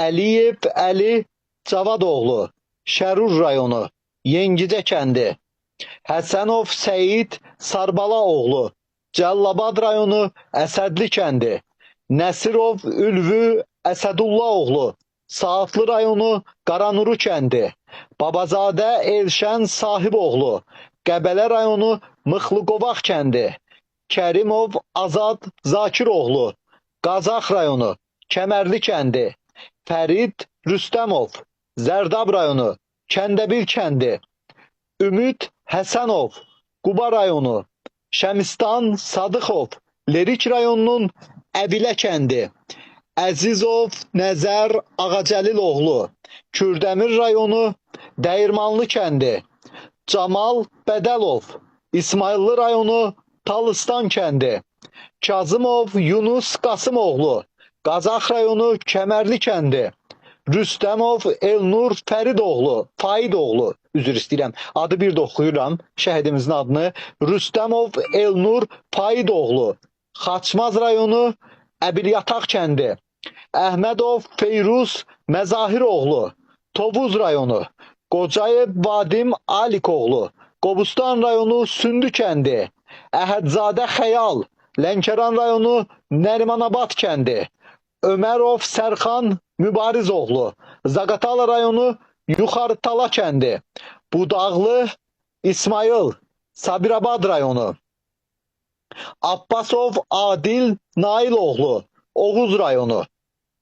Əliyev Əli Cavadoğlu, Şərur rayonu, Yengicə kəndi. Həsənov Səyid Sarbala oğlu, Cəllabad rayonu, Əsədli kəndi. Nəsirov Ülvü Əsədullah oğlu, Saatlı rayonu, Qaranuru kəndi. Babazadə Elşən Sahib oğlu, Qəbələ rayonu, Mıxlıqovaq kəndi. Kərimov Azad Zakir oğlu, Qazax rayonu, Kəmərli kəndi. Fərid Rüstəmov, Zərdab rayonu, Kəndəbil kəndi. Ümid Həsənov, Quba rayonu, Şəmistan Sadıxov, Lerik rayonunun Əbilə kəndi. Əzizov Nəzər Ağacəlil oğlu, Kürdəmir rayonu, Dəyirmanlı kəndi. Camal Bədəlov, İsmayıllı rayonu, Talıstan kəndi. Kazımov Yunus Qasımoğlu, Qazax rayonu, Kəmərli kəndi. Rüstəmov Elnur Fəridoğlu, Faidoğlu, üzr istəyirəm. Adı bir də oxuyuram şəhidimizin adını. Rüstəmov Elnur Faidoğlu, Xaçmaz rayonu, Əbilyataq kəndi. Əhmədov Feyruz Məzahiroğlu, Tovuz rayonu. Qocayev Vadim Alikoğlu, Qobustan rayonu, Sündü kəndi. Əhədzadə Xəyal, Lənkəran rayonu, Nərimanabad kəndi. Ömərov Sərxan Mübarizoğlu, Zaqatala rayonu, Yuxarı Tala kəndi. Budaqlı İsmayıl, Sabirabad rayonu. Abbasov Adil Nailoğlu, Oğuz rayonu.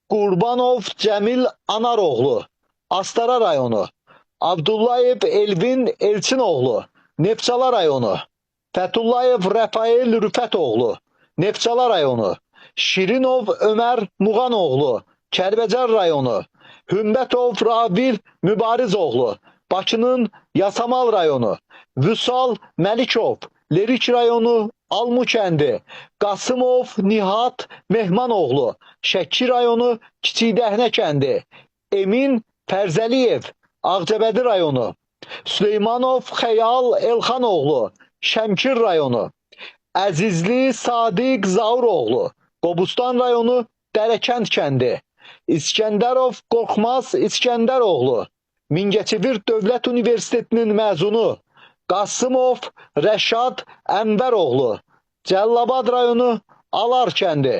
Qurbanov Cəmil Anaroğlu, Astara rayonu. Abdullayev Elvin Elçinoğlu, Neftçala rayonu. Fətullayev Rəfail Rüfətoğlu, Neftçala rayonu. Şirinov Ömər Muğanoğlu, Kəlbəcər rayonu. Hümbətov Rabil Mübarizoğlu, Bakının Yasamal rayonu. Vüsal Məlikov, Lerik rayonu, Almu kəndi. Qasımov Nihat Mehmanoğlu, Şəki rayonu, Kiçikdəhnə kəndi. Emin Fərzəliyev, Ağcabədi rayonu. Süleymanov Xəyal Elxanoğlu, Şəmkir rayonu. Əzizli Sadiq Zauroğlu, Qobustan rayonu, Dərəkənd kəndi. İskəndərov Qorxmaz İskəndəroğlu, Mingəçevir Dövlət Universitetinin məzunu. Qasımov Rəşad Ənvəroğlu, Cəllabad rayonu, Alar kəndi.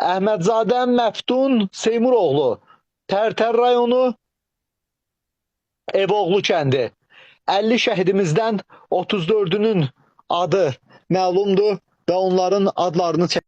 Əhmədzadə Məftun Seymuroğlu, Tərtər rayonu, Evoğlu kəndi. 50 şəhidimizdən 34-ünün adı məlumdur və onların adlarını çək